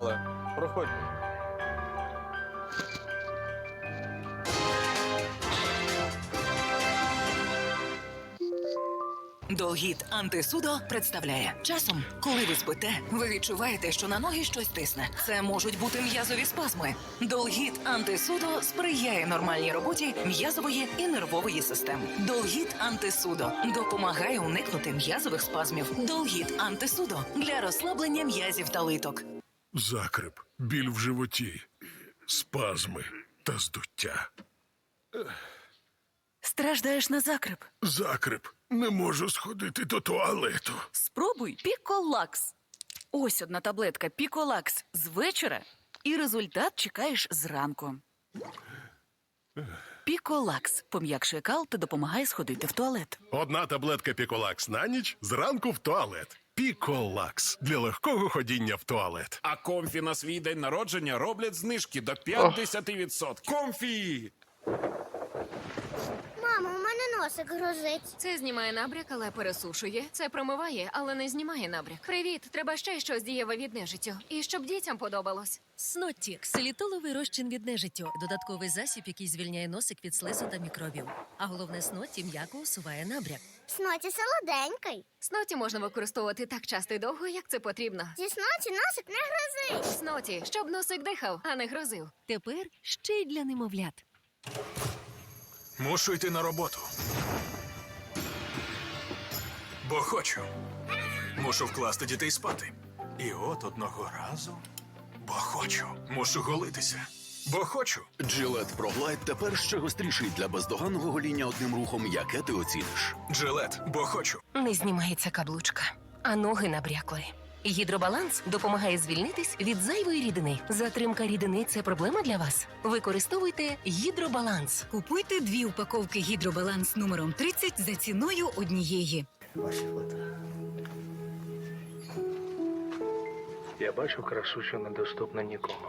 Але проходьте. Долгіт антисудо представляє часом, коли ви спите, ви відчуваєте, що на ноги щось тисне. Це можуть бути м'язові спазми. Долгіт антисудо сприяє нормальній роботі м'язової і нервової систем. Долгіт антисудо допомагає уникнути м'язових спазмів. Долгіт антисудо для розслаблення м'язів та литок. Закрип, біль в животі, спазми та здуття. Страждаєш на закрип. Закрип, не можу сходити до туалету. Спробуй Піколакс. Ось одна таблетка Піколакс з вечора, і результат чекаєш зранку. Піколакс пом'якшує кал та допомагає сходити в туалет. Одна таблетка Піколакс на ніч, зранку в туалет. Піколакс для легкого ходіння в туалет. А комфі на свій день народження роблять знижки до 50%. Комфі! Носик грозить. Це знімає набряк, але пересушує. Це промиває, але не знімає набряк. Привіт, треба ще щось дієве від нежиттю. І щоб дітям подобалось. Снотті – ксилітоловий розчин від нежиттю, додатковий засіб, який звільняє носик від слизу та мікробів. А головне снотті м'яко усуває набряк. Сноті солоденький. Сноті можна використовувати так часто і довго, як це потрібно. Зі сноті носик не грозить. Сноті, щоб носик дихав, а не грозив. Тепер ще й для немовлят. Мушу йти на роботу. Бо хочу. Мушу вкласти дітей спати. І от одного разу. Бо хочу. Мушу голитися. Бо хочу. Джилет ProGlide тепер ще гостріший для бездоганного гоління одним рухом, яке ти оціниш. Джилет, бо хочу. Не знімається каблучка, а ноги набрякли. Гідробаланс допомагає звільнитись від зайвої рідини. Затримка рідини це проблема для вас. Використовуйте гідробаланс. Купуйте дві упаковки гідробаланс номером 30 за ціною однієї. Я бачу красу, що недоступна нікому.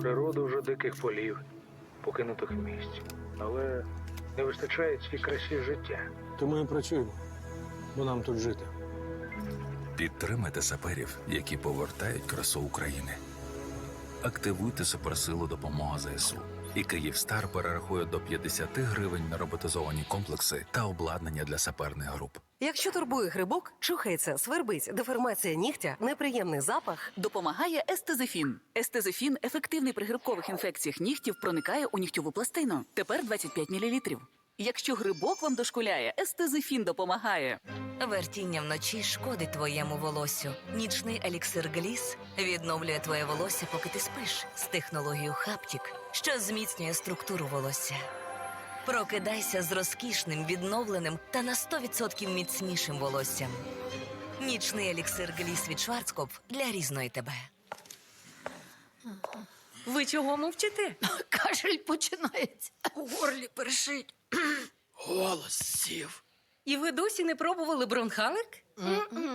Природу вже диких полів, покинутих місць. Але не вистачає цій красі життя. Тому і працюємо, бо нам тут жити. Підтримайте саперів, які повертають красу України. Активуйте суперсилу допомога ЗСУ. І Київстар перерахує до 50 гривень на роботизовані комплекси та обладнання для саперних груп. Якщо турбує грибок, чухається, свербить, деформація нігтя, неприємний запах. Допомагає естезифін. Естезифін ефективний при грибкових інфекціях нігтів проникає у нігтєву пластину. Тепер 25 мл. Якщо грибок вам дошкуляє, естезифін допомагає. Вертіння вночі шкодить твоєму волоссю. Нічний еліксир Гліс відновлює твоє волосся, поки ти спиш з технологією Хаптік, що зміцнює структуру волосся. Прокидайся з розкішним, відновленим та на 100% міцнішим волоссям. Нічний еліксир Гліс від Шварцкоп для різної тебе. Ви чого мовчите? Кашель починається. У горлі першить. Голос сів. І ви досі не пробували бронхалик?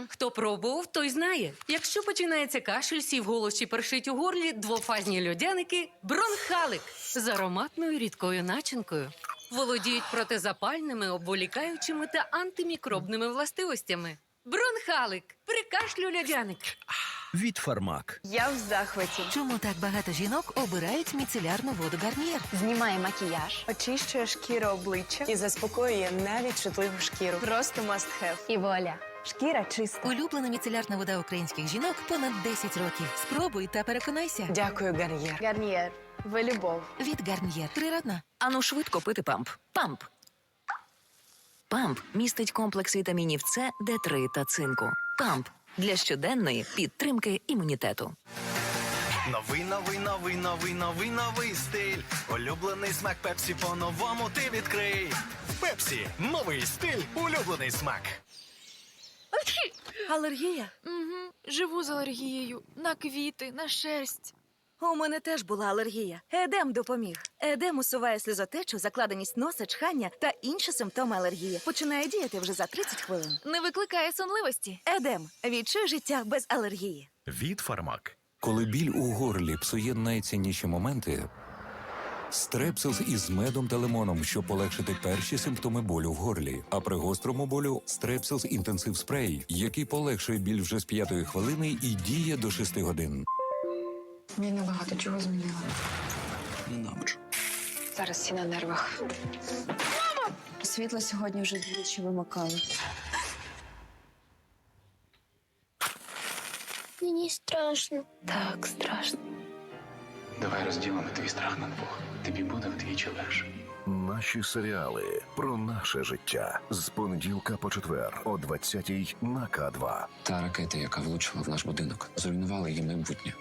Хто пробував, той знає. Якщо починається кашель, сів голос чи першить у горлі, двофазні льодяники бронхалик з ароматною рідкою начинкою. Володіють протизапальними, обволікаючими та антимікробними властивостями. Бронхалик при кашлю льодяник. Від Фармак. Я в захваті. Чому так багато жінок обирають міцелярну воду Гарнієр? Знімає макіяж, очищує шкіру обличчя і заспокоює навіть чутливу шкіру. Просто must have. І вуаля. Шкіра чиста. Улюблена міцелярна вода українських жінок понад 10 років. Спробуй та переконайся. Дякую, Гарнієр. Гарнієр. Ви любов. Від Гарнієр. Триродна. Ану швидко пити памп. Памп. Памп містить комплекс вітамінів С, Д3 та цинку. Памп для щоденної підтримки імунітету. Новий, новий, новий, новий, новий, новий стиль. Улюблений смак Пепсі по-новому ти відкрий. Пепсі, новий стиль, улюблений смак. Алергія? Угу. Живу з алергією на квіти, на шерсть. У мене теж була алергія. Едем допоміг. Едем усуває сльозотечу, закладеність носа, чхання та інші симптоми алергії. Починає діяти вже за 30 хвилин. Не викликає сонливості. Едем. Відчуй життя без алергії. Від Фармак. Коли біль у горлі псує найцінніші моменти, стрепсилс із медом та лимоном, щоб полегшити перші симптоми болю в горлі. А при гострому болю стрепсилс інтенсив спрей, який полегшує біль вже з п'ятої хвилини і діє до 6 годин. Війна багато чого змінила. Ненавиджу. Зараз всі на нервах. Світло сьогодні вже двічі вимикали. Мені страшно. Так, страшно. Давай розділимо твій страх на двох. Тобі буде вдвічі легше. Наші серіали про наше життя з понеділка по четвер о 20-й на К2. Та ракета, яка влучила в наш будинок, зруйнувала її майбутнє.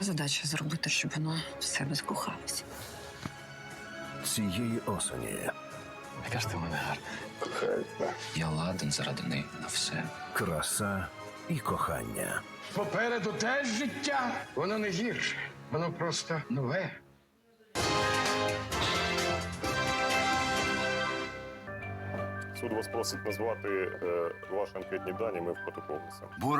Задача зробити, щоб воно в себе закохалося. Цієї осені Яка ж ти в мене гарна. Я ладен заради неї на все. краса і кохання. Попереду теж життя. Воно не гірше, воно просто нове. Суд вас просить назвати е, ваші анкетні дані, ми в протокол несемо.